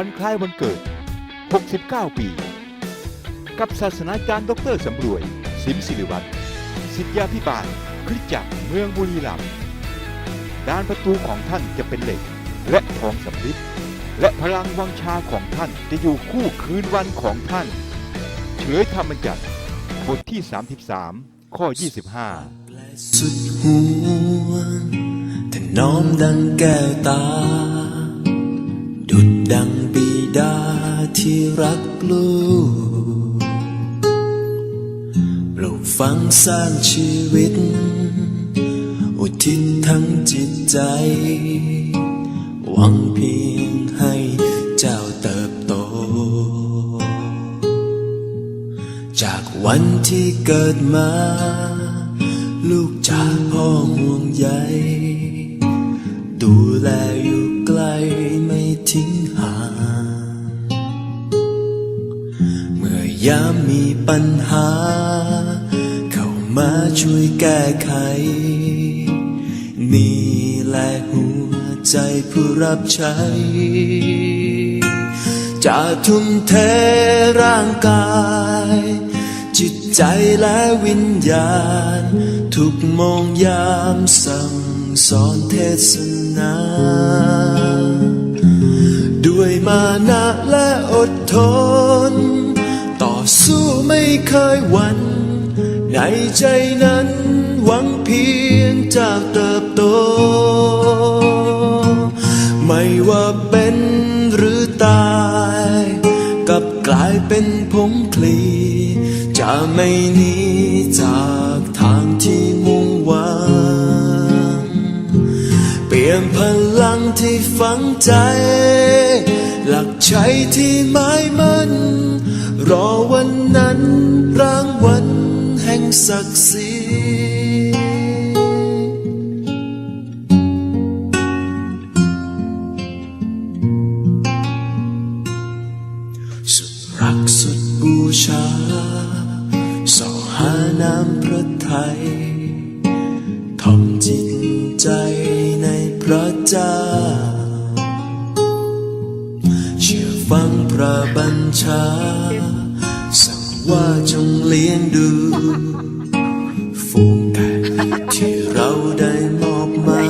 วันคล้ายวันเกิด 69 ปี กับศาสนาจารย์ดรสำรวย สิมศิริวัตรสิทธยาพิบาลคริสตจักรเมืองบุรีรัมย์ด้านประตูของท่านจะเป็นเหล็ก และทองสำริดและพลังวังชาของท่านจะอยู่คู่คืนวันของท่าน เฉยธรรมจักรบทที่ 33 ข้อ 25 สุดหัวแต่น้อมดังแก้วตาดุด ดังบิดาที่รักลูกปลูกฝังสร้างชีวิต อุทิศทั้งจิตใจ หวังเพียงให้เจ้าเติบโต จากวันที่เกิดมา ลูกจากพ่อห่วงใยดูแลอยู่ใกลไม่ทิ้งห่าง ยามมีปัญหา เข้ามาช่วยแก้ไข นี่แหละหัวใจผู้รับใช้ จะทุ่มเทร่างกาย จิตใจและวิญญาณ ทุกโมงยามสั่งสอนเทศนาด้วยมานะและอดทน สู้ไม่เคยหวั่นในใจนั้นหวังเพียงจะเติบโต ไม่ว่าเป็นหรือตาย กับกลายเป็นผงคลี จะไม่หนีจากทางที่มุ่งหวัง ยนพลังที่ฝังใจ หลักใจที่หมายมันรอวันนั้นรางวัลแห่งศักดิ์ศรีสุดรักสุดบูชาสอหาน้ำพระทัยทอมจิตใจ ระเจ้า เชื่อฟังพระบัญชา สั่งว่าจงเลี้ยงดูฝูงแกะที่เราได้มอบหมาย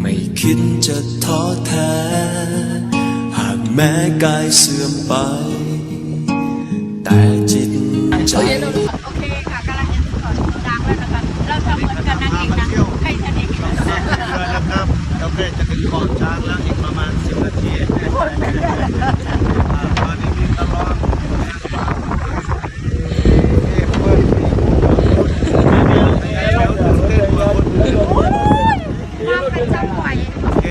ไม่คิดจะท้อแท้ หากแม้กายเสื่อมไป แต่จิตใจ โอเคค่ะกำลังจะถึงก่อนดังแล้วนะคะเราทำเหมือนกันนั่งเองนะใครจะเด็ก เรือนะครับเราใกล้จะถึงเกาะช้างแล้วอีกประมาณ 10 นาทีอ่าตอนนี้มีตลอดเอ๊ะเพิ่มอีกเดี๋ยวเดี๋ยวตื่นเต้นกว่าคนอื่น มาเป็นจังหวะ โอเค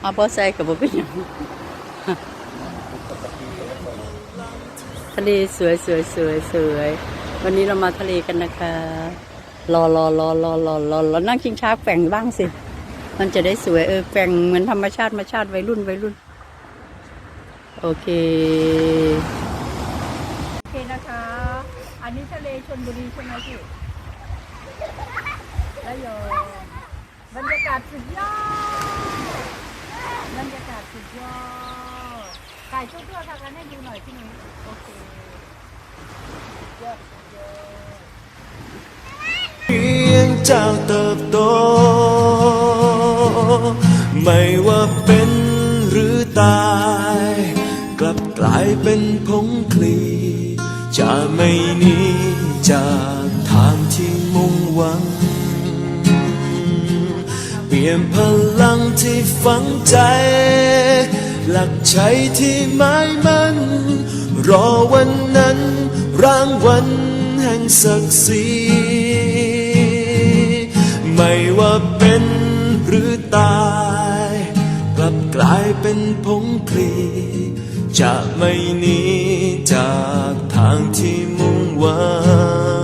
เอาบ่ใส่กับบ่เป็นหยังทะเลสวยสวยสวยสวยวันนี้เรามาทะเลกันนะคะ รอรอรอรอรอรอรอนั่งชิงช้าแกว่งบ้างสิ มันจะได้สวยเออแกว่งเหมือนธรรมชาติธรรมชาติวัยรุ่นวัยรุ่น โอเค โอเคนะคะ อันนี้ทะเลชลบุรีใช่ไหมพี่ ระยองบรรยากาศสุดยอด บรรยากาศสุดยอดถ่ายชุดตัวทางกันให้ดูหน่อยพี่นุ่ยโอเคเยอะเยอะเพียงเจ้าเติบโต ไม่ว่าเป็นหรือตาย กลับกลายเป็นผงคลี จะไม่หนีจากทางที่มุ่งหวัง เปลี่ยนพลังที่ฝังใจ หลักใจที่หมายมันรอวันนั้น รางวัลแห่งศักดิ์ศรีไม่ว่าเป็นหรือตาย กลับกลายเป็นผงคลีจะไม่หนีจากทางที่มุ่งหวัง